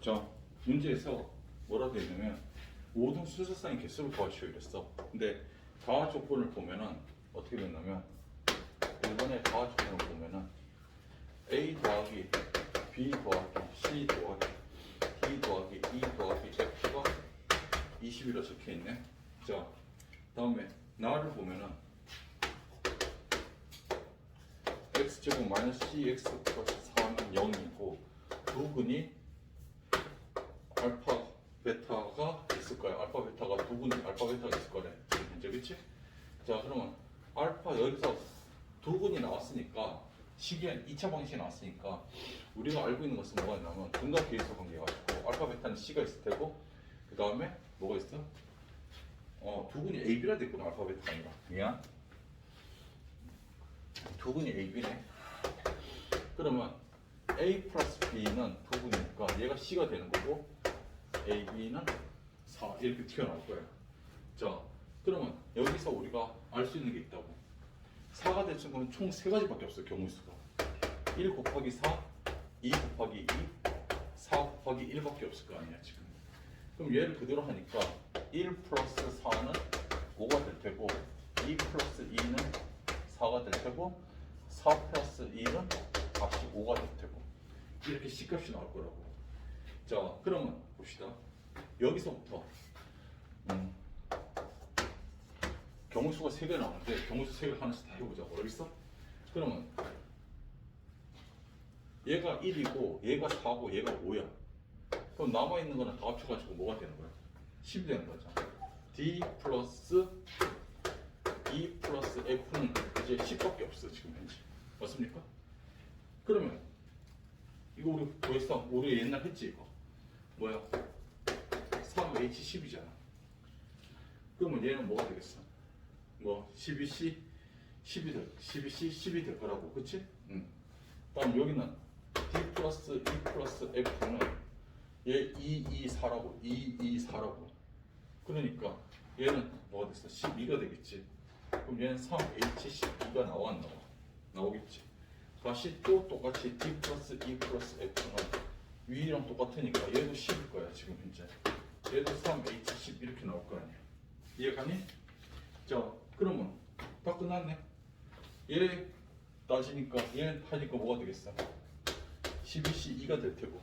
자, 문제에서 뭐라고 했냐면 모든 수소쌍의 개수를 구하시오 이랬어. 근데 가화 조건을 보면은 어떻게 됐냐면 1번의 가화 조건을 보면은 A 더하기 B 더하기 C 더하기 D 더하기 E 더하기 F가 20이라 적혀 있네. 자, 다음에 나를 보면은 x제곱 마이너스 cx 플러스 4는 0이고 두 근이 알파 베타가 있을 거야. 알파 베타가 두 근이 알파 베타가 있을 거래. 현재 그치? 자 그러면 알파 여기서 두 근이 나왔으니까 시기한 2차 방식이 나왔으니까 우리가 알고 있는 것은 뭐가 있냐면 등각 계수 관계가 있고 알파 베타는 c가 있을 테고 그 다음에 뭐가 있어? 어, 두 근이 A, B라 됐구나 알파 베타가 아니라 미안 두 근이 A, B네 그러면 A 플러스 B는 두 근이니까 얘가 C가 되는 거고 A, B는 4 이렇게 튀어나올 거예요. 자 그러면 여기서 우리가 알 수 있는 게 있다고. 4가 될 친구는 총세 가지밖에 없어요 경우 수가. 1 곱하기 4 2 곱하기 2 4 곱하기 1밖에 없을 거 아니야 지금. 그럼 얘를 그대로 하니까 1 플러스 4는 5가 될 테고 2 플러스 2는 4가 될 테고 4 플러스 2는 값이 5가 될 테고. 이렇게 C값이 나올 거라고 자 그러면 봅시다 여기서부터 음, 경우수가 3개 나오는데 경우수 3개 하나씩 다 해보자고 알겠어? 그러면 얘가 1이고 얘가 4고 얘가 5야 그럼 남아있는 거는 다 합쳐가지고 뭐가 되는 거야? 10이 되는 거죠. D 플러스 E 플러스 F는 이제 10밖에 없어 지금 현재. 맞습니까? 그러면 이거 우리 벌써 우리 옛날 했지 이거 뭐야? 3H10이잖아. 그러면 얘는 뭐가 되겠어? 뭐 12C 10이 될 12C 10이 될 거라고 그치? 응. 다음 여기는 D 플러스 E 플러스 F는 얘 2, 2, 4라고 2, 2, 4라고 그러니까 얘는 뭐가 됐어? 12가 되겠지 그럼 얘는 3H12가 나와 안 나와? 나오겠지 다시 또 똑같이 D 플러스 E 플러스 F는 위랑 똑같으니까 얘도 10일 거야 지금 현재 얘도 3H10 이렇게 나올 거 아니야 이해가니? 자 그러면 다 끝났네 얘 따지니까 얘 하니까 뭐가 되겠어? 12C 2가 될 테고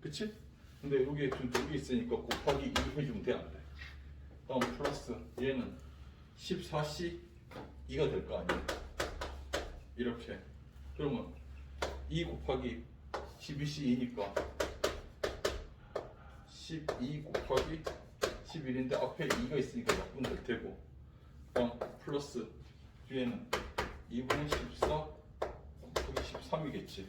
그치? 근데 여기에 지금 두개 있으니까 곱하기 2 해주면 돼, 안 돼? 다음 플러스 얘는 14C 2가 될 거 아니야? 이렇게. 그러면 2 곱하기 12C2니까 12 곱하기 11인데 앞에 2가 있으니까 약분 될 테고 다음 플러스 뒤에는 2분의 14 곱하기 13이겠지.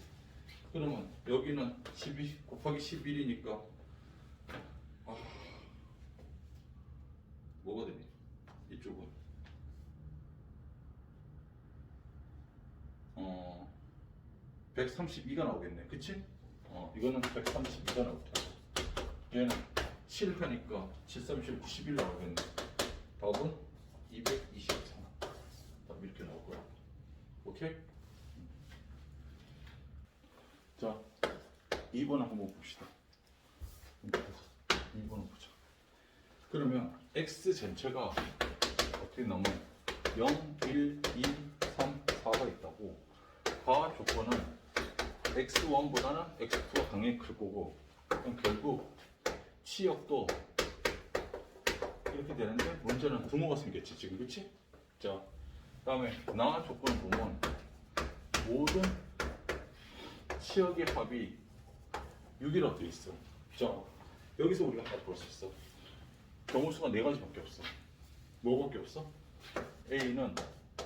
그러면 여기는 12 곱하기 11이니까 아, 뭐가 되니? 이쪽은 어 132가 나오겠네 그치? 어 이거는 132가 나올 테고 얘는 7 하니까 7, 3, 7, 91 나오겠네 답은 223 답 이렇게 나올 거야 오케이? 자, 2번 한번 봅시다. 2번 보자. 그러면 x 전체가 어떻게 나오면 0, 1, 2, 3, 4가 있다고. 과 조건은 x1보다는 x2가 당연히 클 거고, 그럼 결국 치역도 이렇게 되는데 문제는 부모가 생겼지 지금 그치? 자, 다음에 나 조건을 보면 모든 치역의 합이 6이라고 되어 있어. 자, 여기서 우리가 하나 볼수 있어. 경우수가 네 가지밖에 없어. 뭐밖에 없어? A는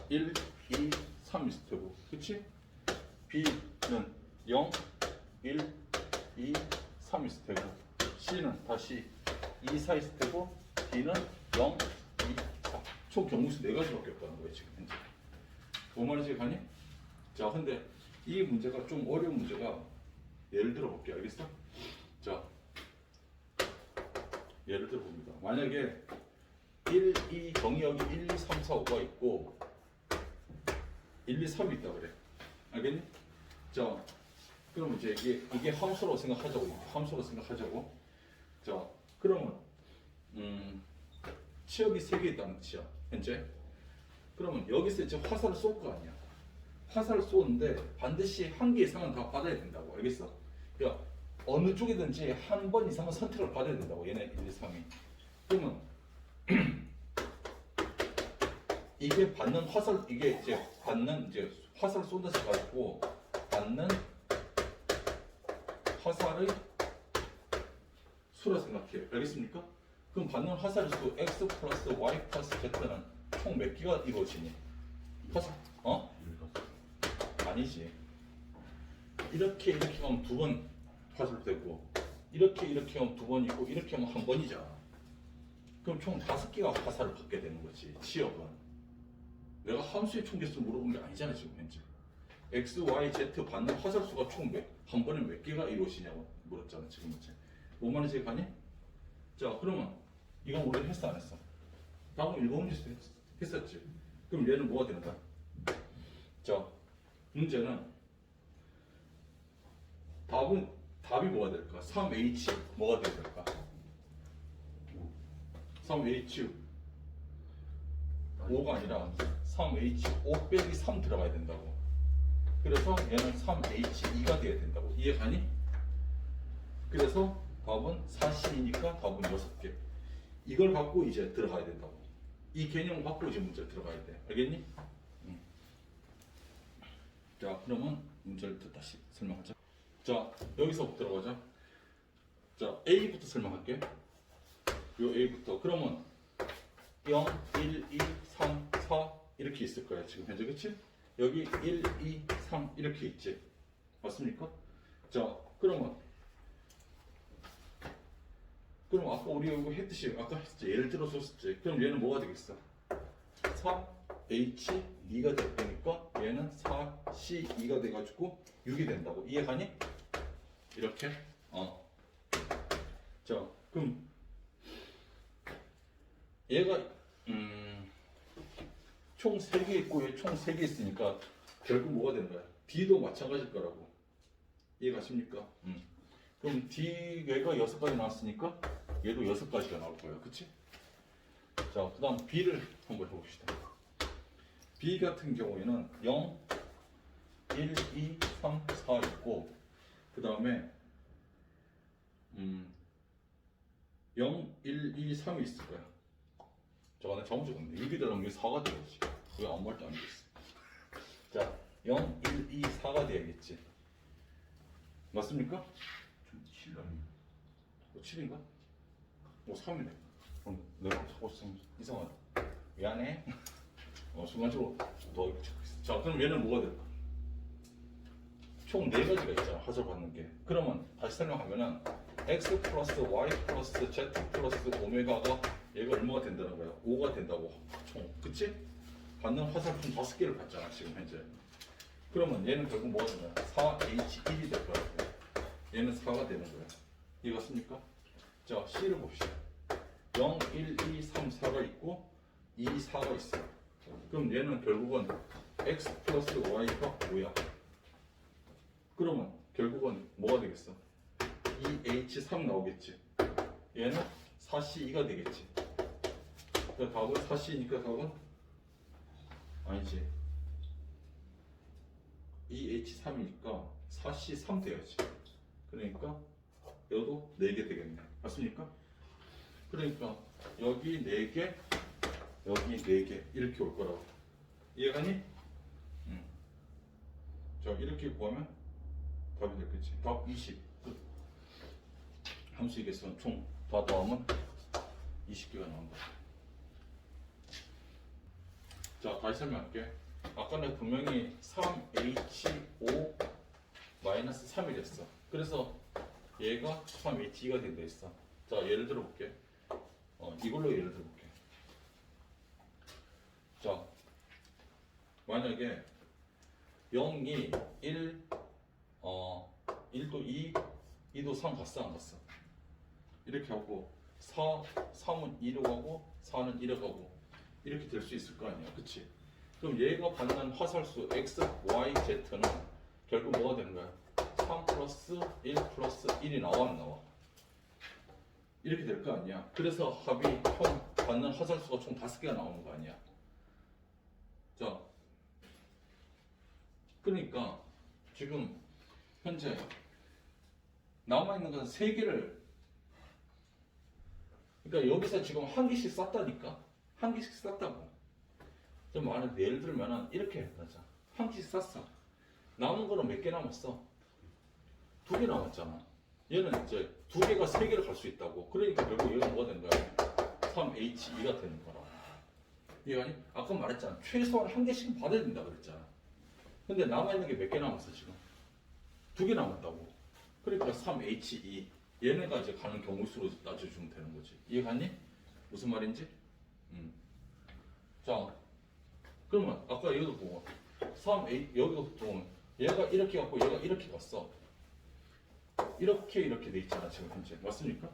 1, 2, 3 있을 테고, 그치? B는 0, 1, 2, 3 있을 테고, C는 다시 2, 4 있을 테고, D는 0, 2, 4. 총 경우수 네 가지밖에 없다는 거예요, 지금 현재. 뭔 말인지 가니? 자, 근데 이 문제가 좀 어려운 문제가 예를 들어 볼게요. 알겠어? 자, 예를 들어 봅니다. 만약에 1, 2, 정의 여기 1, 2, 3, 4, 5가 있고 1, 2, 3이 있다 그래. 알겠니? 자, 그러면 이제 이게 이게 함수로 생각하자고 함수로 생각하자고. 자, 그러면 음, 치역이 세 개 있다는 뜻이야. 현재. 그러면 여기서 이제 화살을 쏠 거 아니야. 화살을 쏘는데 반드시 한 개 이상은 다 받아야 된다고. 알겠어? 야, 어느 쪽이든지 한 번 이상은 선택을 받아야 된다고. 얘네 1, 2, 3이. 그러면 이게 받는 화살 이게 이제 받는 이제 화살 쏜다 해가지고 받는 화살의 수라 생각해요. 알겠습니까? 그럼 받는 화살의 수 x 플러스 y 플러스 z는 총 몇 개가 이루어지니? 화살 어? 아니지. 이렇게 이렇게 하면 두 번 화살되고 이렇게 이렇게 하면 두 번이고 이렇게 하면 한 번이잖아. 그럼 총 다섯 개가 화살을 받게 되는 거지. 치역은. 내가 함수의 총 개수를 물어본 게 아니잖아 지금 현재. X, y, z 받는 화살 수가 총 몇, 한 번에 몇 개가 이루어지냐고 물었잖아 지금. 5만 원씩 가니? 자 그러면 이건 우리 했어 안 했어? 방금 일곱 문제 했- 했었지. 그럼 얘는 뭐가 되는 거야? 자 문제는 답은 답이 뭐가 될까? 3h 뭐가 될까? 3h 5가 아니라 3h 5 빼기 3 들어가야 된다고. 그래서 얘는 3h2가 돼야 된다고. 이해 가니? 그래서 답은 4C이니까 답은 6개. 이걸 갖고 이제 들어가야 된다고. 이 개념을 갖고 이제 문제 들어가야 돼. 알겠니? 응. 자, 그러면 문제를 또 다시 설명하자. 자, 여기서부터 들어가자. 자, A부터 설명할게. 요 A부터. 그러면 0, 1, 2, 3, 4 이렇게 있을 거야 지금 현재 그치? 여기 1, 2, 3 이렇게 있지 맞습니까? 자 그러면 그럼 아까 우리 이거 했듯이 아까 했지 예를 들어서 했지 그럼 얘는 뭐가 되겠어? 3, H, 2가 될 거니까 얘는 4, C, 2가 돼가지고 6이 된다고 이해가니? 이렇게 어. 자 그럼 얘가 음, 총 3개 있고 얘 총 3개 있으니까 결국 뭐가 되는 거야? D도 마찬가지일 거라고 이해가십니까? 음. 그럼 D 얘가 6가지 나왔으니까 얘도 6가지가 나올 거예요 그치? 자, 그 다음 B를 한번 해봅시다 B 같은 경우에는 0, 1, 2, 3, 4 있고 그 다음에 음, 0, 1, 2, 3이 있을 거야 내 잘못 적었네 6이 들어가면 이게 4가 되겠지. 왜 아무 말도 안 되겠어. 자 0, 1, 2, 4가 돼야겠지. 맞습니까? 좀 실감이. 뭐 7인가? 뭐 3이네. 그럼 내가 하고 있으면 이상하다. 미안해. 어, 순간적으로 너 자 그럼 얘는 뭐가 될까? 총 4가지가 있잖아 화살 받는 게. 그러면 다시 설명하면은 x 플러스 y 플러스 z 플러스 오메가가 얘가 얼마가 된다는 거야? 5가 된다고 총. 그치? 받는 화살품 5개를 받잖아 지금 현재. 그러면 얘는 결국 뭐가 되냐 4H1이 될 거야. 얘는 4가 되는 거야. 이해갔습니까? 자 C를 봅시다. 0, 1, 2, 3, 4가 있고 2, 4가 있어 그럼 얘는 결국은 x 플러스 y가 5야? 그러면 결국은 뭐가 되겠어? 2h3 나오겠지. 얘는 4c2가 되겠지 그 답은 4c니까 답은 아니지 2h3이니까 4c3 돼야지 그러니까 여도 4개 되겠네 맞습니까? 그러니까 여기 4개 여기 4개 이렇게 올 거라고 이해가니? 응. 자 이렇게 구하면 답이 됐겠지 답 20. 끝. 함수의 개수는 총다 더하면 20개가 나온 거야 자 다시 설명할게. 아까 내가 분명히 3H5 마이너스 3이랬어. 그래서 얘가 3H2가 된다 했어. 자 예를 들어 볼게. 어, 이걸로 예를 들어 볼게. 자 만약에 0이 1 어, 1도 2 2도 3 갔어 안 갔어? 이렇게 하고 4 3은 2로 가고 4는 1로 가고 이렇게 될 수 있을 거 아니야 그치 그럼 얘가 받는 화살수 x, y, z는 결국 뭐가 되는 거야 3 플러스 1 플러스 1이 나와 안 나와? 이렇게 될 거 아니야. 그래서 합이 총 받는 화살수가 총 다섯 개가 나오는 거 아니야. 자, 그러니까 지금 현재 남아 있는 건세 개를 그러니까 여기서 지금 한 개씩 쌌다니까 한 개씩 쌌다고. 좀 많은 예를 들면은 이렇게 하자. 한 개씩 쌌어. 남은 거는 몇 개 남았어? 두 개 남았잖아. 얘는 이제 두 개가 세 개를 갈 수 있다고. 그러니까 결국 얘가 뭐가 되는 거야? 3H2가 되는 거라고. 이해가니? 예, 아까 말했잖아. 최소한 한 개씩은 받아야 된다 그랬잖아. 근데 남아있는 게 몇 개 남았어, 지금? 두 개 남았다고. 그러니까 3H2. 얘네가 이제 가는 경우 수로 따져주면 되는 거지. 이해갔니? 무슨 말인지? 음. 자, 그러면 아까 여기도 보고 3A 여기도 보면 얘가 이렇게 갔고 얘가 이렇게 갔어. 이렇게 이렇게 돼 있잖아 지금 현재 맞습니까?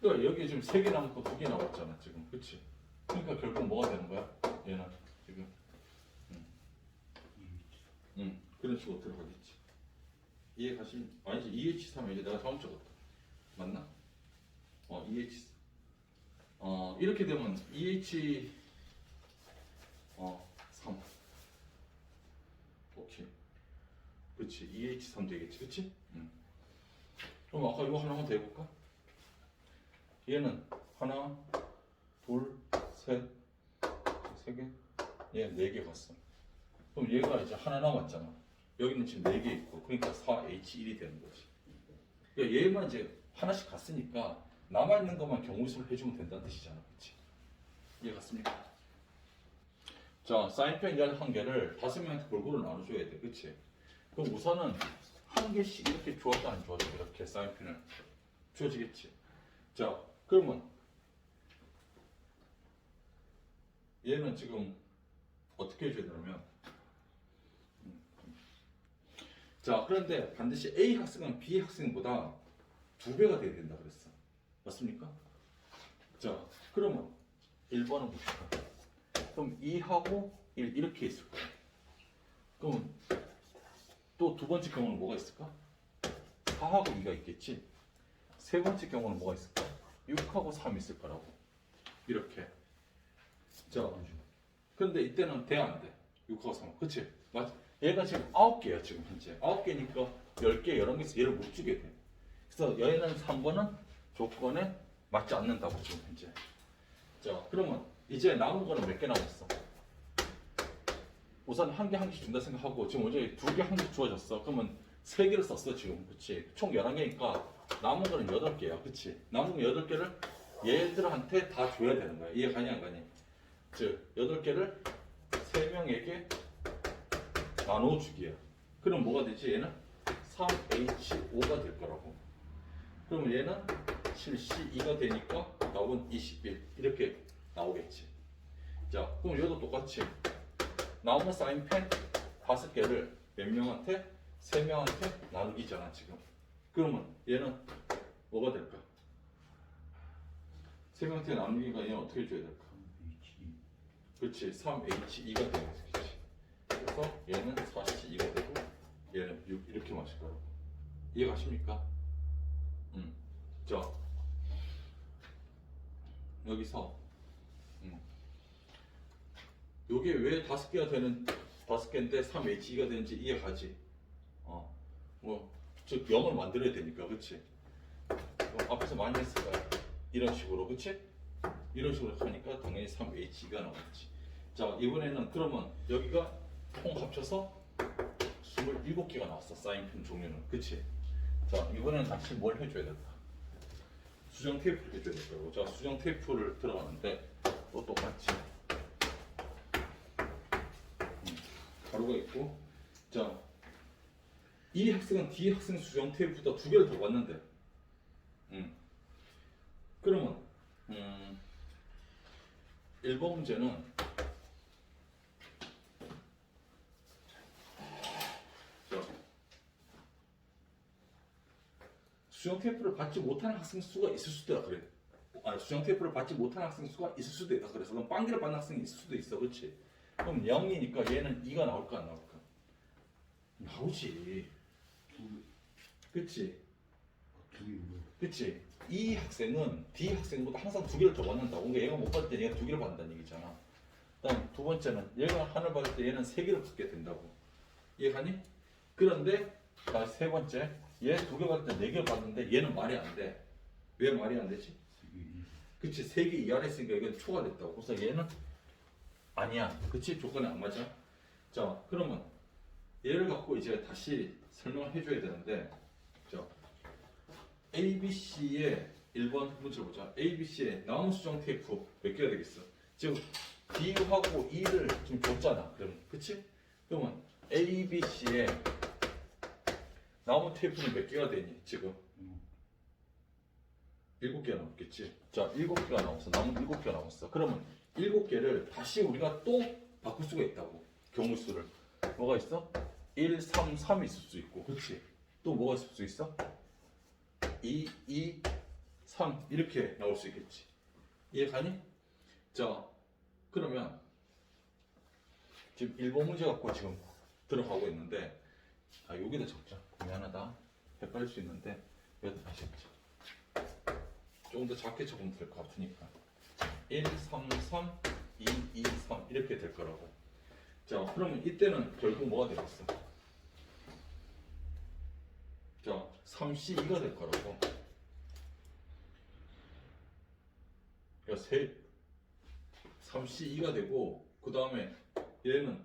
그러니까 여기 지금 세 개 남았고 두 개 남았잖아 지금 그치? 그러니까 결국 뭐가 되는 거야? 얘는 지금 음. 음, 그런 식으로 들어가겠지 이해 가시 아니지 EH3 이제 내가 잘못 적었다 맞나? 어 EH 어 이렇게 되면 EH 어 3. 오케이 그치 EH3 되겠지 그치? 음. 그럼 아까 이거 하나만 더 해볼까? 얘는 하나, 둘, 셋, 세 개, 얘 네 개 갔어. 그럼 얘가 이제 하나 남았잖아. 여기는 지금 네 개 있고, 그러니까 4H1이 되는 거지. 그러니까 얘만 이제 하나씩 갔으니까 남아 있는 것만 경우수를 해주면 된다는 뜻이잖아, 그렇지? 이해 갔습니까? 자, 사인펜 11개를 다섯 명한테 골고루 나눠줘야 돼, 그렇지? 그럼 우선은 한 개씩 이렇게 주어져 안 주어져 이렇게 사인펜을 주어지겠지. 자, 그러면 얘는 지금 어떻게 해줘야 되냐면 음, 자, 그런데 반드시 A 학생은 B 학생보다 두 배가 돼야 된다 그랬어. 맞습니까? 자, 그러면 1번은 봅시다. 그럼 2하고 1 이렇게 있을 거야. 그럼 또 두 번째 경우는 뭐가 있을까? 4하고 2가 있겠지. 세 번째 경우는 뭐가 있을까? 6하고 3 있을 거라고. 이렇게. 자, 근데 이때는 돼 안 돼? 6하고 3. 그치? 맞 얘가 지금 9개야, 지금 현재. 9개니까 10개, 11개에서 얘를 못 주게 돼. 그래서 얘는 3번은 조건에 맞지 않는다고, 지금 현재. 자, 그러면 이제 남은 거는 몇 개 남았어? 우선 한 개 한개 준다 생각하고 지금 어제 두 개 한 개 주어졌어. 그러면 세 개를 썼어 지금. 그치? 총 11개니까 남은 거는 8개야. 그치? 남은 8개를 얘들한테 다 줘야 되는 거야. 이해 가니 안 가니? 즉 8개를 3명에게 나눠 주기야. 그럼 뭐가 되지? 얘는 3H5가 될 거라고. 그러면 얘는 7C2가 되니까 답은 21 이렇게 나오겠지. 자, 그럼 얘도 똑같이 나오는 사인펜 다섯 개를 몇 명한테? 세 명한테 나누기잖아 지금. 그러면 얘는 뭐가 될까? 세 명한테 나누기가 얘는 어떻게 해줘야 될까? 그렇지, 3H2가 되겠지. 그래서 얘는 4C2가 되고 얘는 6 이렇게 마실 거라고. 이해가십니까? 음. 자, 여기서 음. 요게 왜 다섯 개가 되는 다섯 개인데 3H가 되는지 이해가지. 어, 뭐, 즉 0을 만들어야 되니까, 그렇지? 앞에서 많이 했을 거야. 이런 식으로, 그렇지? 이런 식으로 하니까 당연히 3H가 나오겠지. 자, 이번에는 그러면 여기가 총 합쳐서 27개가 나왔어. 사인펜 종류는, 그렇지? 자, 이번에는 다시 뭘 해줘야 될까? 수정 테이프를 해줘야 될 거고. 자, 수정 테이프를 들어가는데 또 똑같이. 가루가 있고 자, 이 학생은 D 학생 수정 테이프보다 두 개를 더 받는데. 음. 그러면 음, 1번 문제는 자, 수정 테이프를 받지 못하는 학생 수가 있을 수도 있다 그래. 아니 수정 테이프를 받지 못하는 학생 수가 있을 수도 있다 그래서 그럼 빵기를 받는 학생이 있을 수도 있어 그렇지 그럼 0이니까 얘는 2가 나올까 안 나올까? 나오지. 그치? 그치? 이 학생은 D 학생보다 항상 두 개를 더 받는다고. 그러니까 얘가 못 받을 때 얘가 두 개를 받는다는 얘기잖아. 그다음 두 번째는 얘가 하나를 받을 때 얘는 세 개를 받게 된다고. 이해가니? 그런데 자, 세 번째 얘 두 개 받을 때 네 개를 받는데 얘는 말이 안 돼. 왜 말이 안 되지? 그치 세 개 이하로 했으니까 이건 초과됐다고. 그래서 얘는 아니야. 그치 조건이 안 맞아. 자 그러면 얘를 갖고 이제 다시 설명을 해줘야 되는데 자 ABC의 1번 문제 보자. ABC의 나온 수정 테이프 몇 개가 되겠어? 지금 D하고 E를 지금 줬잖아. 그럼 그치? 그러면 ABC의 나온 테이프는 몇 개가 되니 지금? 음. 일곱 개가 남았겠지. 자, 일곱 개가 남았어. 남은 일곱 개가 남았어. 그러면 일곱 개를 다시 우리가 또 바꿀 수가 있다고. 경우 수를. 뭐가 있어? 1, 3, 3이 있을 수 있고. 그렇지. 또 뭐가 있을 수 있어? 2, 2, 3 이렇게 나올 수 있겠지. 이해 가니? 자, 그러면 지금 1번 문제 갖고 지금 들어가고 있는데 아, 여기다 적자. 미안하다. 헷갈릴 수 있는데 여기다 다시 적자. 조금 더 작게 적으면 될 것 같으니까 1, 3, 3, 2, 2, 3 이렇게 될 거라고. 자 그러면 이때는 결국 뭐가 되겠어? 자 3C2가 될 거라고. 야, 세 3C2가 되고 그 다음에 얘는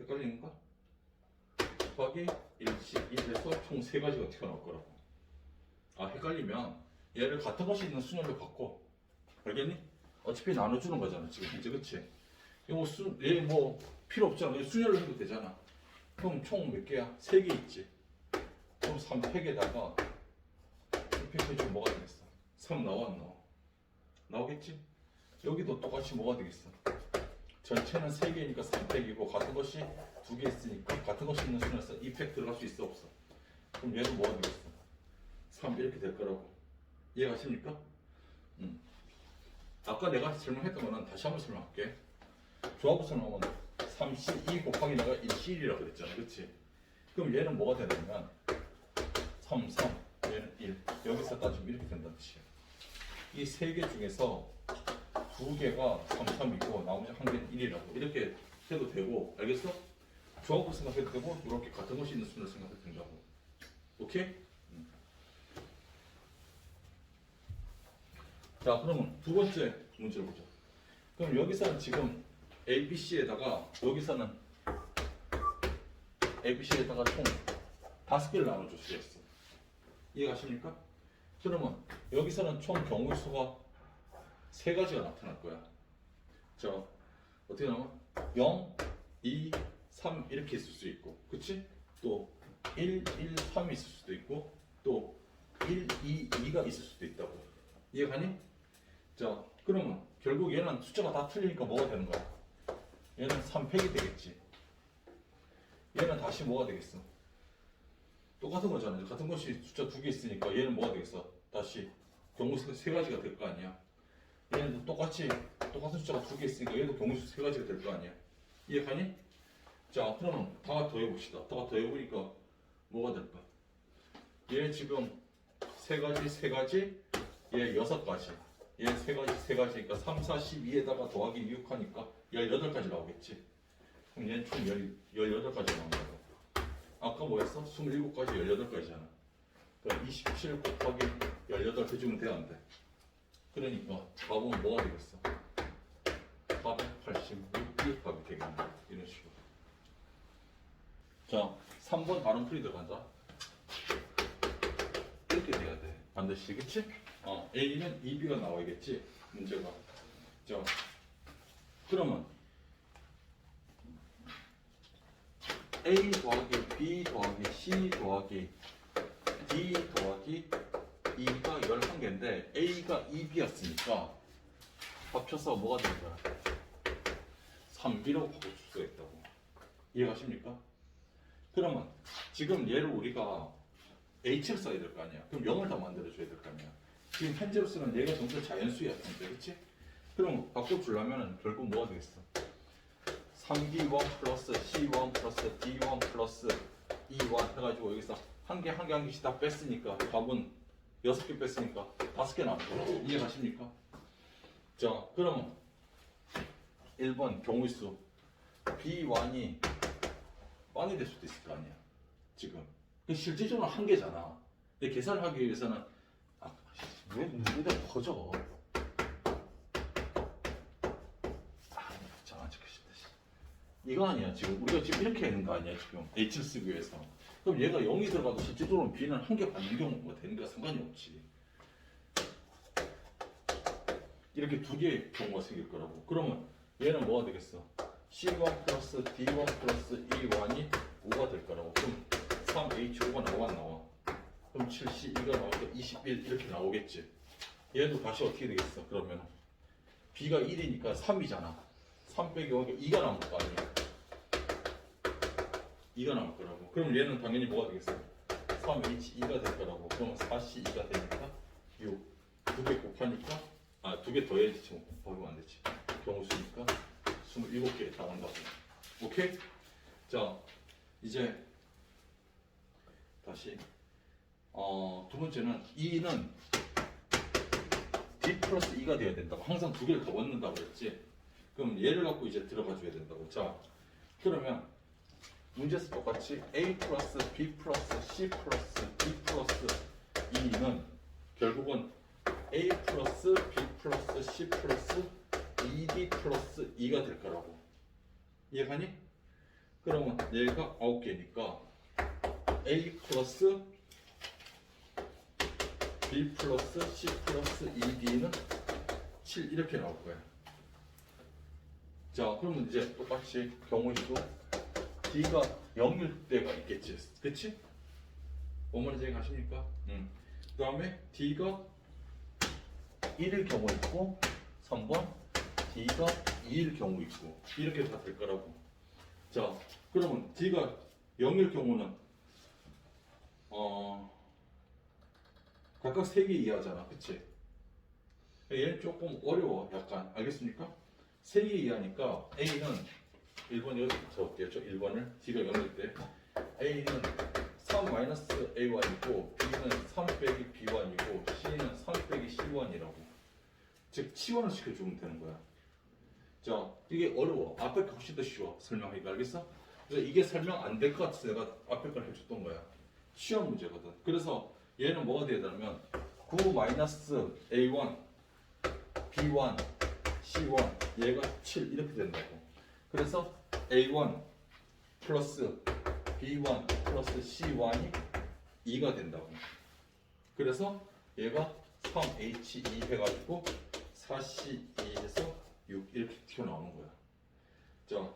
헷갈리는가? 곱하기 1C 1에서 총세 가지가 튀어나올 거라고. 아 헷갈리면 얘를 같은 것이 있는 순열로 바꿔 알겠니? 어차피 나눠주는 거잖아 지금 이제 그치? 이거 뭐 수, 얘뭐 필요 없잖아 이거 순열로 해도 되잖아 그럼 총 몇 개야? 세 개 있지 그럼 3팩에다가 1팩 해주면 뭐가 되겠어? 3 나와 안 나와? 나오겠지? 여기도 똑같이 뭐가 되겠어? 전체는 3개니까 3팩이고 같은 것이 두개 있으니까 같은 것이 있는 순에서 2팩 들어갈 수 있어 없어? 그럼 얘도 뭐가 되겠어? 3 이렇게 될 거라고 이해가십니까? 음. 아까 내가 설명했던 거는 다시 한번 설명할게 조합부 설명은 3C2 곱하기 내가 1C1이라고 그랬잖아 그치? 그럼 얘는 뭐가 되냐면 3, 3 얘는 1 여기서 따지면 이렇게 된다는 뜻이야 이 세 개 중에서 두 개가 3, 3이고 나머지 한 개는 1이라고 이렇게 해도 되고 알겠어? 조합부 생각해도 되고 이렇게 같은 것이 있는 순을 생각해도 된다고 오케이? 자, 그러면 두 번째 문제를 보자. 그럼 여기서는 지금 A, B, C에다가 여기서는 A, B, C에다가 총 다섯 개를 나눠줄 수 있어. 이해가십니까? 그러면 여기서는 총 경우 수가 세 가지가 나타날 거야. 자, 어떻게 나와? 0, 2, 3 이렇게 있을 수 있고, 그치? 또 1, 1, 3이 있을 수도 있고, 또 1, 2, 2가 있을 수도 있다고. 이해가니? 자, 그러면 결국 얘는 숫자가 다 틀리니까 뭐가 되는 거야? 얘는 3팩이 되겠지. 얘는 다시 뭐가 되겠어? 똑같은 거잖아. 같은 것이 숫자 두 개 있으니까 얘는 뭐가 되겠어? 다시 경우수 세 가지가 될 거 아니야. 얘는 똑같이 똑같은 숫자가 두 개 있으니까 얘도 경우수 세 가지가 될 거 아니야. 이해가니? 자, 그러면 다 더해봅시다. 다 더해보니까 뭐가 될까? 얘 지금 세 가지, 세 가지, 얘 여섯 가지. 얘 세 가지, 세 가지니까 3, 4, 12에다가 더하기 6 하니까 18가지 나오겠지. 그럼 얘는 총 18가지 나온다고. 아까 뭐였어? 27가지, 18가지잖아. 그럼 27 곱하기 18 해주면 돼, 안 돼? 그러니까 답은 뭐가 되겠어? 486이 답이 되겠네. 이런 식으로. 자, 3번 발음 풀이 들어간다. 이렇게 돼야 돼. 반드시, 그치? 어, A는 2B가 나와야겠지, 문제가. 자, 그러면 A 더하기 B 더하기 C 더하기 D 더하기 E가 11개인데 A가 2B였으니까 합쳐서 뭐가 되는 거야? 3B라고 바꿀 수가 있다고. 이해가십니까? 그러면 지금 얘를 우리가 H를 써야 될 거 아니야. 그럼 0을 더 만들어줘야 될 거 아니야. 지금 현재로서는 전부 다 자연수야, 그렇지? 그럼 바꿔주려면 결국 뭐가 되겠어? 3B1 플러스 C1 플러스 D1 플러스 E1 해가지고 여기서 한 개 한 개 한 개씩 다 뺐으니까 답은 여섯 개 뺐으니까 다섯 개 남고 이해가십니까? 자 그러면 1번 경우수 B1이 빵이 될 수도 있을 거 아니야 지금 그 실질적으로 한 개잖아 근데 계산을 하기 위해서는 아, 왜 눈에다 퍼져? 아, 찍고 싶다 씨. 이거 아니야 지금. 우리가 지금 이렇게 하는 거 아니야 지금. H를 쓰기 위해서. 그럼 얘가 0이 들어가도 실질적으로 B는 한개 받는 경우가 되니까 상관이 없지. 이렇게 두 개의 경우가 생길 거라고. 그러면 얘는 뭐가 되겠어? C1 플러스 D1 플러스 E1이 5가 될 거라고. 그럼 3H5가 나와 안 나와 그럼 7C2가 나오니까 21 이렇게 나오겠지. 얘도 다시 어떻게 되겠어 그러면? B가 1이니까 3이잖아. 3 빼기 5가 2가 남을 거 아니야. 2가 남을 거라고. 그럼 얘는 당연히 뭐가 되겠어? 3H2가 될 거라고. 그러면 4C2가 되니까 6 두 개 곱하니까 아 두 개 더해야지 지금. 곱하면 안 되지. 경우수니까 27개 나온다고. 오케이? 자 이제 다시 어, 두 번째는 2는 D 플러스 2가 돼야 된다고. 항상 두 개를 더 넣는다고 그랬지. 그럼 얘를 갖고 이제 들어가 줘야 된다고. 자 그러면 문제에서 똑같이 A 플러스 B 플러스 C 플러스 D 플러스 2는 결국은 A 플러스 B 플러스 C 플러스 2D 플러스 2가 될 거라고. 이해가니? 그러면 얘가 9개니까 A 플러스 B 플러스 C 플러스 2D는 7 이렇게 나올 거야 자 그러면 이제 똑같이 경우에도 D가 0일 때가 있겠지 그치? 어머니 제가 가십니까? 응. 그 다음에 D가 1일 경우 있고 3번 D가 2일 경우 있고 이렇게 다 될 거라고 자 그러면 D가 0일 경우는 어 각각 3개 이하잖아. 그치? 얘는 조금 어려워 약간. 알겠습니까? 3개 이하니까 A는 1번 여기 적을게요. 1번을. D가 0일 때. A는 3-A1이고 B는 3 빼기 B1이고 C는 3 빼기 C1이라고. 즉 치원을 시켜주면 되는 거야. 자 이게 어려워. 앞에 거 훨씬 더 쉬워 설명하기가 알겠어? 그래서 이게 설명 안 될 것 같아서 내가 앞에 걸 해줬던 거야. 시험 문제거든. 그래서 얘는 뭐가 되냐면 9-A1 B1 C1 얘가 7 이렇게 된다고. 그래서 A1 플러스 B1 플러스 C1이 2가 된다고. 그래서 얘가 3H2 해가지고 4C2에서 6 이렇게 튀어나오는 거야. 자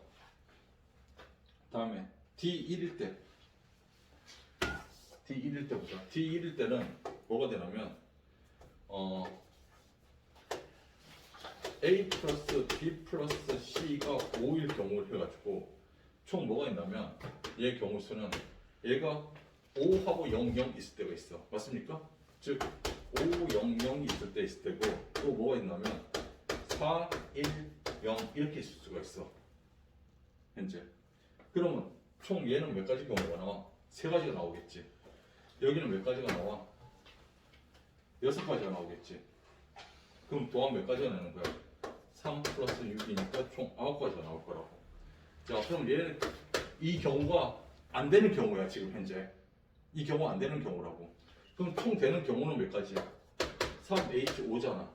다음에 D1일 때 D1일 때보다 D1일 때는 뭐가 되냐면 어 A 플러스 B 플러스 C가 5일 경우를 해가지고 총 뭐가 있냐면 얘 경우 수는 얘가 5하고 0, 0 있을 때가 있어. 맞습니까? 즉 5, 0, 0이 있을 때 있을 때고 또 뭐가 있냐면 4, 1, 0 이렇게 있을 수가 있어. 현재. 그러면 총 얘는 몇 가지 경우가 나와? 세 가지가 나오겠지 여기는 몇 가지가 나와? 여섯 가지가 나오겠지. 그럼 도합 몇 가지가 나는 거야? 3 플러스 6이니까 총 9가지가 나올 거라고. 자 그럼 얘는 이 경우가 안 되는 경우야 지금 현재. 이 경우 안 되는 경우라고. 그럼 총 되는 경우는 몇 가지야? 3H5잖아.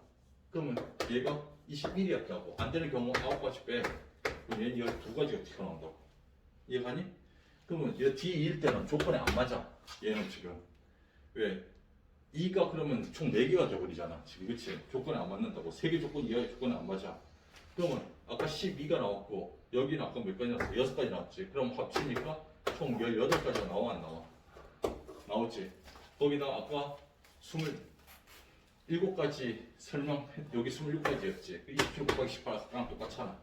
그러면 얘가 21이었다고. 안 되는 경우 9가지 빼. 그럼 얘는 여기 두 가지가 튀어나온다고. 이해가니? 그러면 얘 D2일 때는 조건에 안 맞아 얘는 지금. 왜? 2가 그러면 총 4개가 돼버리잖아. 지금 그치? 조건에 안 맞는다고. 3개 조건 이하의 조건에 안 맞아. 그러면 아까 12가 나왔고 여기는 아까 몇 가지 나왔어? 6가지 나왔지. 그럼 합치니까 총 18가지가 나와 안 나와? 나오지. 거기다 아까 27가지 설명 여기 26가지였지. 27 곱하기 18랑 똑같잖아.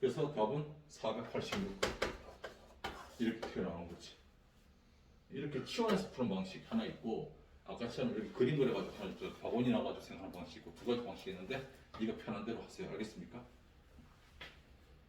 그래서 답은 486 이렇게 튀어나오는 거지 이렇게 치원해서 푸는 방식 하나 있고 아까처럼 이렇게 그림 그려가지고 하는 저 바구니 나가지고 생각하는 방식 있고 두 가지 방식이 있는데 네가 편한 대로 하세요 알겠습니까?